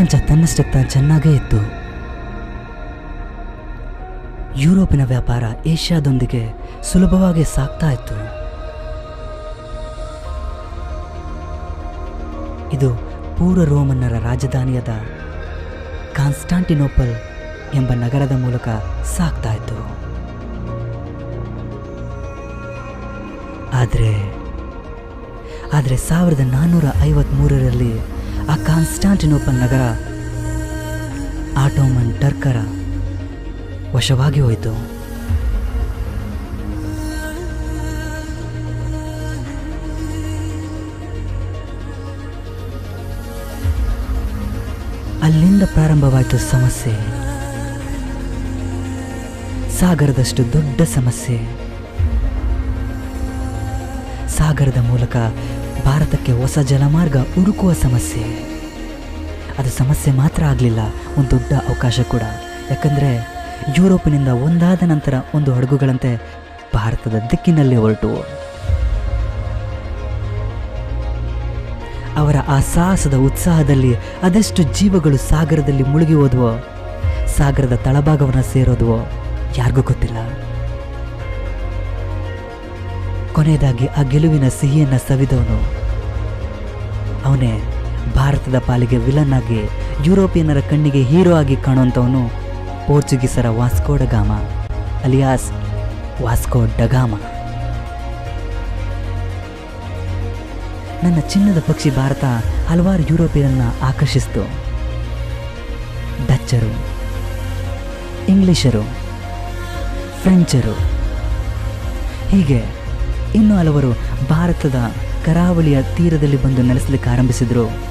ಪ್ರಪಂಚ ತನ್ನಷ್ಟಕ್ಕ ತಾನು ಚೆನ್ನಾಗೇ ಇತ್ತು. ಯುರೋಪಿನ ವ್ಯಾಪಾರ ಏಷ್ಯಾದೊಂದಿಗೆ ಸುಲಭವಾಗಿ ಸಾಕ್ತಾ ಇತ್ತು. ಇದು ಪೂರ್ವ ರೋಮನ್ನರ ರಾಜಧಾನಿಯಾದ ಕಾನ್ಸ್ಟಾಂಟಿನೋಪಲ್ ಎಂಬ ನಗರದ ಮೂಲಕ ಸಾಕ್ತಾ ಇತ್ತು. ಆದರೆ ಆದರೆ ಸಾವಿರದ ನಾನ್ನೂರ ಐವತ್ತ್ಮೂರರಲ್ಲಿ ಆ ಕಾನ್ಸ್ಟಾಂಟಿನೋಪಲ್ ನಗರ ಆಟೋಮನ್ ಟರ್ಕರ ವಶವಾಗಿ ಹೋಯಿತು. ಅಲ್ಲಿಂದ ಪ್ರಾರಂಭವಾಯಿತು ಸಮಸ್ಯೆ. ಸಾಗರದಷ್ಟು ದೊಡ್ಡ ಸಮಸ್ಯೆ. ಸಾಗರದ ಮೂಲಕ ಭಾರತಕ್ಕೆ ಹೊಸ ಜಲಮಾರ್ಗ ಹುಡುಕುವ ಸಮಸ್ಯೆ. ಅದು ಸಮಸ್ಯೆ ಮಾತ್ರ ಆಗಲಿಲ್ಲ, ಒಂದು ದೊಡ್ಡ ಅವಕಾಶ ಕೂಡ. ಯಾಕಂದರೆ, ಯುರೋಪಿನಿಂದ ಒಂದಾದ ನಂತರ ಒಂದು ಹಡಗುಗಳಂತೆ ಭಾರತದ ದಿಕ್ಕಿನಲ್ಲಿ ಹೊರಟು. ಅವರ ಆ ಸಾಹಸದ ಉತ್ಸಾಹದಲ್ಲಿ ಅದೆಷ್ಟು ಜೀವಗಳು ಸಾಗರದಲ್ಲಿ ಮುಳುಗಿ ಹೋದ್ವೋ, ಸಾಗರದ ತಳಭಾಗವನ್ನು ಸೇರೋದ್ವೋ, ಯಾರಿಗೂ ಗೊತ್ತಿಲ್ಲ. ಕೊನೆಯದಾಗಿ ಆ ಗೆಲುವಿನ ಸಿಹಿಯನ್ನು ಸವಿದವನು. ಅವನೇ ಭಾರತದ ಪಾಲಿಗೆ ವಿಲನ್ ಆಗಿ ಯುರೋಪಿಯನ್ನರ ಕಣ್ಣಿಗೆ ಹೀರೋ ಆಗಿ ಕಾಣುವಂಥವನು ಪೋರ್ಚುಗೀಸರ Vasco da Gama alias Vasco da Gama ನನ್ನ ಚಿನ್ನದ ಪಕ್ಷಿ ಭಾರತ ಹಲವಾರು ಯುರೋಪಿಯನ್ನ ಆಕರ್ಷಿಸಿತು. ಡಚ್ಚರು, ಇಂಗ್ಲಿಷರು, ಫ್ರೆಂಚರು. ಹೀಗೆ ಇನ್ನು ಹಲವರು ಭಾರತದ ಕರಾವಳಿಯ ತೀರದಲ್ಲಿ ಬಂದು ನೆಲೆಸಲಿಕ್ಕೆ ಆರಂಭಿಸಿದರು.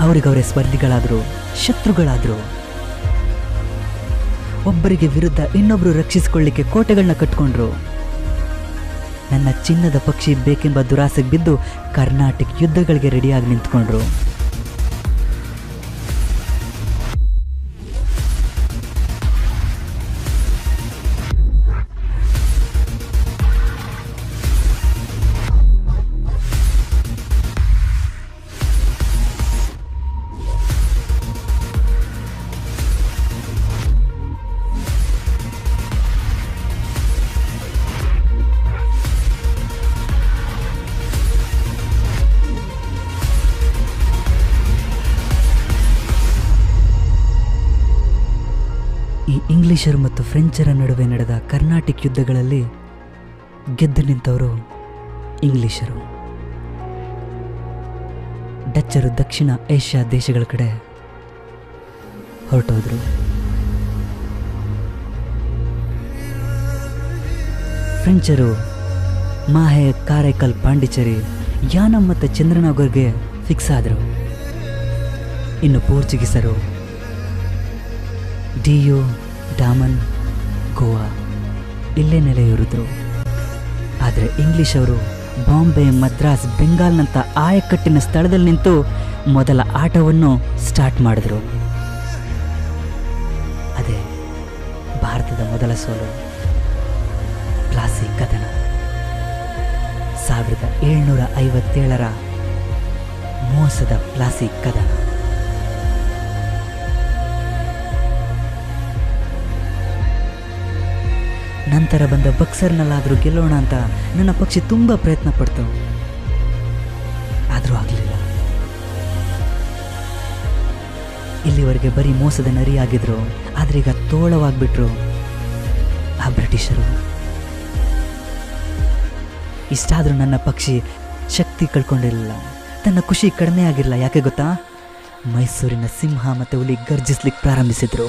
ಅವರಿಗವರೇ ಸ್ಪರ್ಧಿಗಳಾದರು, ಶತ್ರುಗಳಾದರು. ಒಬ್ಬರಿಗೆ ವಿರುದ್ಧ ಇನ್ನೊಬ್ಬರು ರಕ್ಷಿಸಿಕೊಳ್ಳಿಕ್ಕೆ ಕೋಟೆಗಳನ್ನ ಕಟ್ಕೊಂಡ್ರು. ನನ್ನ ಚಿನ್ನದ ಪಕ್ಷಿ ಬೇಕೆಂಬ ದುರಾಸೆಗೆ ಬಿದ್ದು ಕರ್ನಾಟಕ ಯುದ್ಧಗಳಿಗೆ ರೆಡಿಯಾಗಿ ನಿಂತ್ಕೊಂಡ್ರು. ಇಂಗ್ಲಿಷರು ಮತ್ತು ಫ್ರೆಂಚರ ನಡುವೆ ನಡೆದ ಕರ್ನಾಟಿಕ್ ಯುದ್ಧಗಳಲ್ಲಿ ಗೆದ್ದು ನಿಂತವರು ಇಂಗ್ಲಿಷರು. ಡಚ್ಚರು ದಕ್ಷಿಣ ಏಷ್ಯಾ ದೇಶಗಳ ಕಡೆ ಹೊರಟೋದ್ರು. ಫ್ರೆಂಚರು ಮಾಹೆ ಕಾರೈಕಲ್ ಪಾಂಡಿಚೇರಿ, ಯಾನಂ ಮತ್ತು ಚಂದ್ರನಗರ್ಗೆ ಫಿಕ್ಸ್ ಆದರು. ಇನ್ನು ಪೋರ್ಚುಗೀಸರು ಡಿಯೋ ಡಾಮನ್, ಗೋವಾ, ಇಲ್ಲೇ ನೆಲೆಯೂರಿದ್ರು. ಆದರೆ ಇಂಗ್ಲಿಷ್ ಅವರು ಬಾಂಬೆ, ಮದ್ರಾಸ್ ಬೆಂಗಾಲ್ನಂಥ ಆಯಕಟ್ಟಿನ ಸ್ಥಳದಲ್ಲಿ ನಿಂತು ಮೊದಲ ಆಟವನ್ನು ಸ್ಟಾರ್ಟ್ ಮಾಡಿದ್ರು. ಅದೇ ಭಾರತದ ಮೊದಲ ಸೋಲು. ಪ್ಲಾಸಿ ಕದನ ಸಾವಿರದ ಏಳ್ನೂರ ಐವತ್ತೇಳರ ಮೋಸದ ಪ್ಲಾಸಿ ಕದನ ನಂತರ ಬಂದ ಬಕ್ಸರ್ನಲ್ಲಾದರೂ ಗೆಲ್ಲೋಣ ಅಂತ ನನ್ನ ಪಕ್ಷಿ ತುಂಬ ಪ್ರಯತ್ನ ಪಡ್ತು. ಆದರೂ ಆಗಲಿಲ್ಲ. ಇಲ್ಲಿವರೆಗೆ ಬರೀ ಮೋಸದ ನರಿಯಾಗಿದ್ರು ಆದ್ರೆ ಈಗ ತೋಳವಾಗ್ಬಿಟ್ರು ಆ ಬ್ರಿಟಿಷರು. ಇಷ್ಟಾದರೂ ನನ್ನ ಪಕ್ಷಿ ಶಕ್ತಿ ಕಳ್ಕೊಂಡಿರಲಿಲ್ಲ. ತನ್ನ ಖುಷಿ ಕಡಿಮೆ ಆಗಿರಲಿಲ್ಲ, ಯಾಕೆ ಗೊತ್ತಾ? ಮೈಸೂರಿನ ಸಿಂಹ ಮತ್ತೆ ಹುಲಿ ಗರ್ಜಿಸ್ಲಿಕ್ಕೆ ಪ್ರಾರಂಭಿಸಿದ್ರು.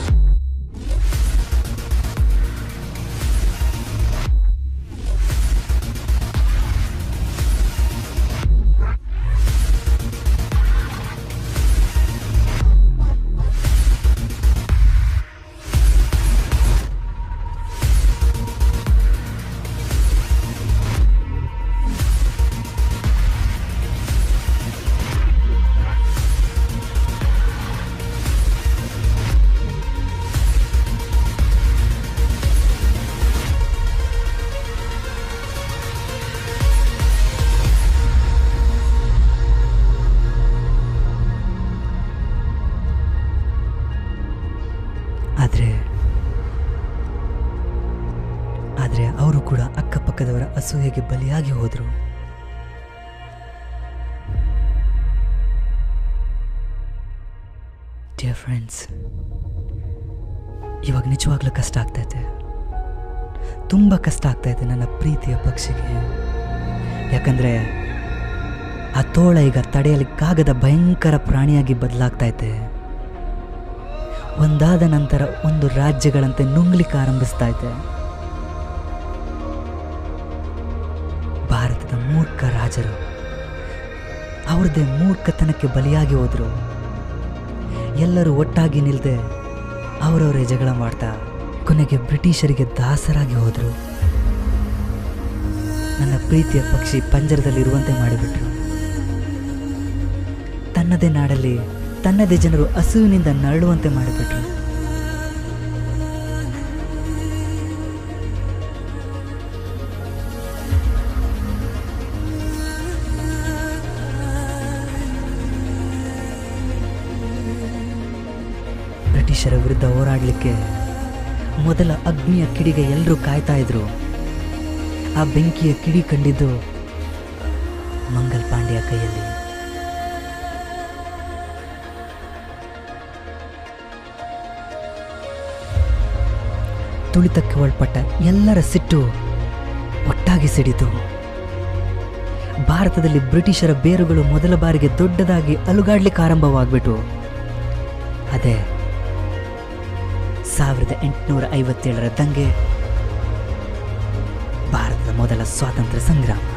ಅಸೂಯೆಗೆ ಬಲಿಯಾಗಿ ಹೋದರು. ಡಿಯರ್ ಫ್ರೆಂಡ್ಸ್ ಇವಾಗ ನಿಜವಾಗ್ಲೂ ಕಷ್ಟ ಆಗ್ತೈತೆ ತುಂಬ ಕಷ್ಟ ಆಗ್ತೈತೆ ನನ್ನ ಪ್ರೀತಿಯ ಪಕ್ಷಿಗೆ. ಯಾಕಂದರೆ ಆ ತೋಳ ಈಗ ತಡೆಯಲಿಕ್ಕಾಗದ ಭಯಂಕರ ಪ್ರಾಣಿಯಾಗಿ ಬದಲಾಗ್ತೈತೆ ಒಂದಾದ ನಂತರ ಒಂದು ರಾಜ್ಯಗಳಂತೆ ನುಂಗ್ಲಿಕ್ಕೆ ಆರಂಭಿಸ್ತಾ ಭಾರತದ ರಾಜರು, ಅವ್ರದ್ದೇ ಮೂರ್ಖತನಕ್ಕೆ ಬಲಿಯಾಗಿ ಹೋದ್ರು. ಎಲ್ಲರೂ ಒಟ್ಟಾಗಿ ನಿಲ್ಲದೆ ಅವರವರೇ ಜಗಳ ಮಾಡ್ತಾ ಕೊನೆಗೆ ಬ್ರಿಟಿಷರಿಗೆ ದಾಸರಾಗಿ ಹೋದರು. ನನ್ನ ಪ್ರೀತಿಯ ಪಕ್ಷಿ ಪಂಜರದಲ್ಲಿರುವಂತೆ ಮಾಡಿಬಿಟ್ರು. ತನ್ನದೇ ನಾಡಲ್ಲಿ ತನ್ನದೇ ಜನರು ಹಸುವಿನಿಂದ ನರಳುವಂತೆ ಮಾಡಿಬಿಟ್ರು. ಬ್ರಿಟಿಷರ ವಿರುದ್ಧ ಹೋರಾಡಲಿಕ್ಕೆ ಮೊದಲ ಅಗ್ನಿಯ ಕಿಡಿಗೆ ಎಲ್ಲರೂ ಕಾಯ್ತಾ ಇದ್ರು. ಆ ಬೆಂಕಿಯ ಕಿಡಿ ಕಂಡಿದ್ದು ಮಂಗಲ್ ಪಾಂಡ್ಯ ಕೈಯಲ್ಲಿ. ತುಳಿತಕ್ಕೆ ಒಳಪಟ್ಟ ಎಲ್ಲರ ಸಿಟ್ಟು ಒಟ್ಟಾಗಿ ಸಿಡಿತು ಭಾರತದಲ್ಲಿ ಬ್ರಿಟಿಷರ ಬೇರುಗಳು ಮೊದಲ ಬಾರಿಗೆ ದೊಡ್ಡದಾಗಿ ಅಲುಗಾಡ್ಲಿಕ್ಕೆ ಆರಂಭವಾಗ್ಬಿಟ್ಟು ಅದೇ ಸಾವಿರದ ಎಂಟುನೂರ ಐವತ್ತೇಳರ ದಂಗೆ ಭಾರತದ ಮೊದಲ ಸ್ವಾತಂತ್ರ್ಯ ಸಂಗ್ರಾಮ.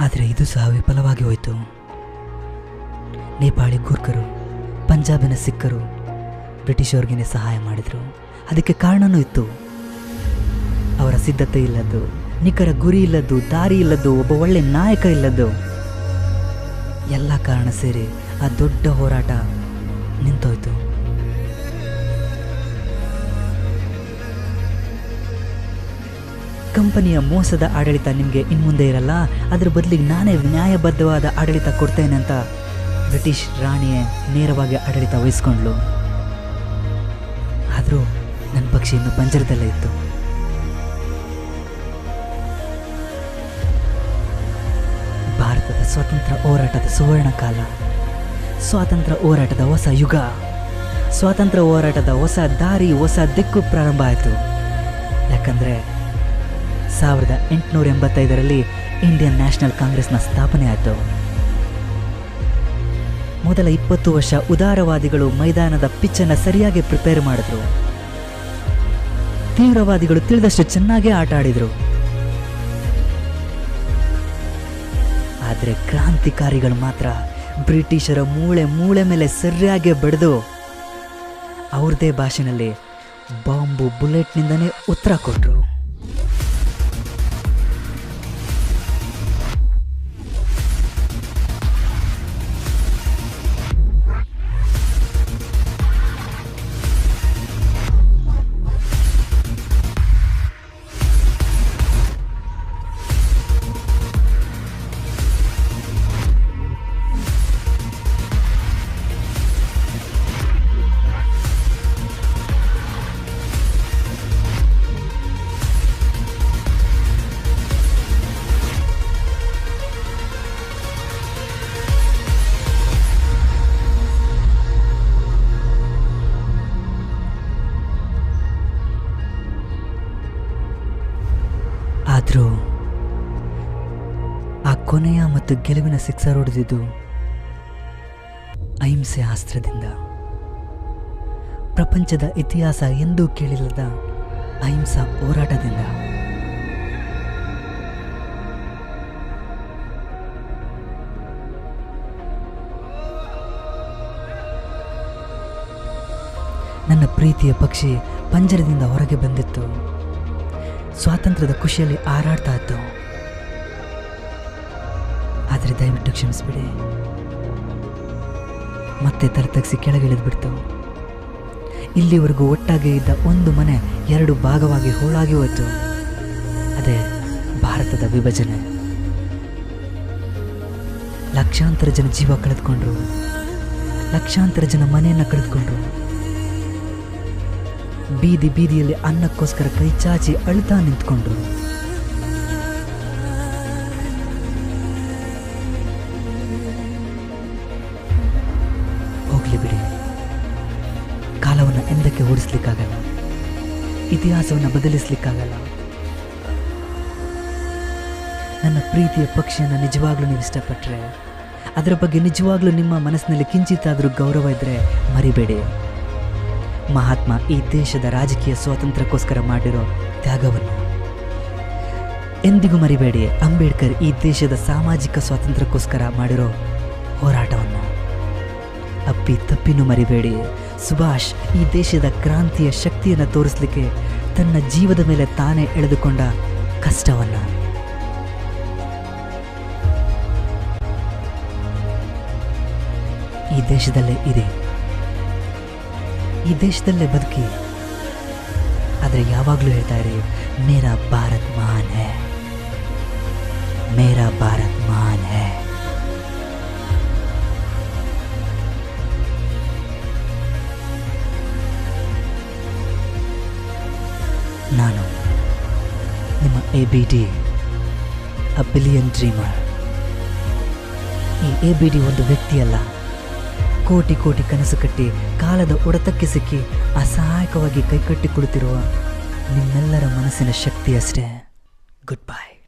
ಆದರೆ ಇದು ಸಹ ವಿಫಲವಾಗಿ ಹೋಯಿತು. ನೇಪಾಳಿ ಗೂರ್ಖರು, ಪಂಜಾಬಿನ ಸಿಖ್ಖರು ಬ್ರಿಟಿಷರ್ಗೇನೆ ಸಹಾಯ ಮಾಡಿದರು. ಅದಕ್ಕೆ ಕಾರಣನೂ ಇತ್ತು. ಅವರ ಸಿದ್ಧತೆ ಇಲ್ಲದ್ದು, ನಿಖರ ಗುರಿ ಇಲ್ಲದ್ದು, ದಾರಿ ಇಲ್ಲದ್ದು, ಒಬ್ಬ ಒಳ್ಳೆ ನಾಯಕ ಇಲ್ಲದ್ದು. ಎಲ್ಲ ಕಾರಣ ಸೇರಿ ಆ ದೊಡ್ಡ ಹೋರಾಟ ನಿಂತೋಯ್ತು. ಕಂಪನಿಯ ಮೋಸದ ಆಡಳಿತ ನಿಮಗೆ ಇನ್ಮುಂದೆ ಇರಲ್ಲ, ಅದ್ರ ಬದಲಿಗೆ ನಾನೇ ನ್ಯಾಯಬದ್ಧವಾದ ಆಡಳಿತ ಕೊಡ್ತೇನೆ ಅಂತ ಬ್ರಿಟಿಷ್ ರಾಣಿಯೇ ನೇರವಾಗಿ ಆಡಳಿತ ವಹಿಸ್ಕೊಂಡ್ಲು ಆದರೂ ನನ್ನ ಪಕ್ಷಿ ಇನ್ನು ಪಂಜರದಲ್ಲೇ ಇತ್ತು. ಭಾರತದ ಸ್ವಾತಂತ್ರ್ಯ ಹೋರಾಟದ ಸುವರ್ಣ ಕಾಲ, ಸ್ವಾತಂತ್ರ್ಯ ಹೋರಾಟದ ಹೊಸ ಯುಗ, ಸ್ವಾತಂತ್ರ್ಯ ಹೋರಾಟದ ಹೊಸ ದಾರಿ, ಹೊಸ ದಿಕ್ಕು ಪ್ರಾರಂಭ ಆಯಿತು. ಯಾಕಂದರೆ ಸಾವಿರದ ಎಂಟುನೂರ ಎಂಬತ್ತೈದರಲ್ಲಿ ಇಂಡಿಯನ್ ನ್ಯಾಷನಲ್ ಕಾಂಗ್ರೆಸ್ನ ಸ್ಥಾಪನೆ ಆಯಿತು ಮೊದಲ ಇಪ್ಪತ್ತು ವರ್ಷ ಉದಾರವಾದಿಗಳು ಮೈದಾನದ ಪಿಚ್ಚನ್ನು ಸರಿಯಾಗಿ ಪ್ರಿಪೇರ್ ಮಾಡಿದ್ರು. ತೀವ್ರವಾದಿಗಳು ತಿಳಿದಷ್ಟು ಚೆನ್ನಾಗೇ ಆಟ ಆಡಿದರು. ಆದರೆ ಕ್ರಾಂತಿಕಾರಿಗಳು ಮಾತ್ರ ಬ್ರಿಟಿಷರ ಮೂಳೆ ಮೂಳೆ ಮೇಲೆ ಸರಿಯಾಗಿ ಬಡಿದು ಅವ್ರದೇ ಭಾಷೆನಲ್ಲಿ ಬಾಂಬು ಬುಲೆಟ್ನಿಂದನೇ ಉತ್ತರ ಕೊಟ್ಟರು ಮತ್ತು ಗೆಲುವಿನ ಸಿಕ್ಸರ್ ಹೊಡೆದಿದ್ದು ಅಹಿಂಸೆ ಅಸ್ತ್ರದಿಂದ. ಪ್ರಪಂಚದ ಇತಿಹಾಸ ಎಂದೂ ಕೇಳಿಲ್ಲದ ಅಹಿಂಸಾ ಹೋರಾಟದಿಂದ. ನನ್ನ ಪ್ರೀತಿಯ ಪಕ್ಷಿ ಪಂಜರದಿಂದ ಹೊರಗೆ ಬಂದಿತ್ತು. ಸ್ವಾತಂತ್ರ್ಯದ ಖುಷಿಯಲ್ಲಿ ಹಾರಾಡ್ತಾ ಇತ್ತು. ಆದರೆ ದಯವಿಟ್ಟು ಕ್ಷಮಿಸ್ಬಿಡಿ. ಮತ್ತೆ ತಲೆತಗ್ಸಿ ಕೆಳಗಿಳಿದು ಬಿಡ್ತು ಇಲ್ಲಿವರೆಗೂ ಒಟ್ಟಾಗಿ ಇದ್ದ ಒಂದು ಮನೆ ಎರಡು ಭಾಗವಾಗಿ ಹೋಳಾಗಿ ಹೋಯ್ತು. ಅದೇ ಭಾರತದ ವಿಭಜನೆ. ಲಕ್ಷಾಂತರ ಜನ ಜೀವ ಕಳೆದುಕೊಂಡ್ರು. ಲಕ್ಷಾಂತರ ಜನ ಮನೆಯನ್ನ ಕಳೆದುಕೊಂಡ್ರು. ಬೀದಿ ಬೀದಿಯಲ್ಲಿ ಅನ್ನಕ್ಕೋಸ್ಕರ ಕೈ ಚಾಚಿ ಅಳ್ತಾ ನಿಂತ್ಕೊಂಡ್ರು. ಇತಿಹಾಸವನ್ನು ಬದಲಿಸ್ಲಿಕ್ಕಾಗಲ್ಲ. ನನ್ನ ಪ್ರೀತಿಯ ಪಕ್ಷಿಯನ್ನು ನಿಜವಾಗ್ಲೂ ನೀವು ಇಷ್ಟಪಟ್ಟರೆ ಅದರ ಬಗ್ಗೆ ನಿಜವಾಗ್ಲೂ ನಿಮ್ಮ ಮನಸ್ಸಿನಲ್ಲಿ ಕಿಂಚಿತ್ತಾದರೂ ಗೌರವ ಇದ್ದರೆ ಮರಿಬೇಡಿ. ಮಹಾತ್ಮ ಈ ದೇಶದ ರಾಜಕೀಯ ಸ್ವಾತಂತ್ರ್ಯಕ್ಕೋಸ್ಕರ ಮಾಡಿರೋ ತ್ಯಾಗವನ್ನು. ಎಂದಿಗೂ ಮರಿಬೇಡಿ, ಅಂಬೇಡ್ಕರ್ ಈ ದೇಶದ ಸಾಮಾಜಿಕ ಸ್ವಾತಂತ್ರ್ಯಕ್ಕೋಸ್ಕರ ಮಾಡಿರೋ ಹೋರಾಟವನ್ನು. ಅಪ್ಪಿ ತಪ್ಪಿನೂ ಮರಿಬೇಡಿ. ಸುಭಾಷ್ ಈ ದೇಶದ ಕ್ರಾಂತಿಯ ಶಕ್ತಿಯನ್ನು ತೋರಿಸಲಿಕ್ಕೆ ತನ್ನ ಜೀವದ ಮೇಲೆ ತಾನೇ ಎಳೆದುಕೊಂಡ ಕಷ್ಟವನ್ನ. ಈ ದೇಶದಲ್ಲೇ ಇದೆ ಈ ದೇಶದಲ್ಲೇ ಬದುಕಿ. ಆದರೆ ಯಾವಾಗಲೂ ಹೇಳ್ತಾ ಇರಿ, ಮೇರಾ ಭಾರತ್ ಮಾನ್ ಹೇ. ಮೇರಾ ಭಾರತ್ ಮಾನ್ ಹೇ. ನಿಮ್ಮ A B D a billion dreamer ಈ ಎಬಿಡಿ ಒಂದು ವ್ಯಕ್ತಿಯಲ್ಲ. ಕೋಟಿ ಕೋಟಿ ಕನಸು ಕಟ್ಟಿ ಕಾಲದ ಒಡತಕ್ಕೆ ಸಿಕ್ಕಿ ಅಸಹಾಯಕವಾಗಿ ಕೈಕಟ್ಟಿ ಕುಳಿತಿರುವ ನಿಮ್ಮೆಲ್ಲರ ಮನಸ್ಸಿನ ಶಕ್ತಿ ಅಷ್ಟೇ. Good bye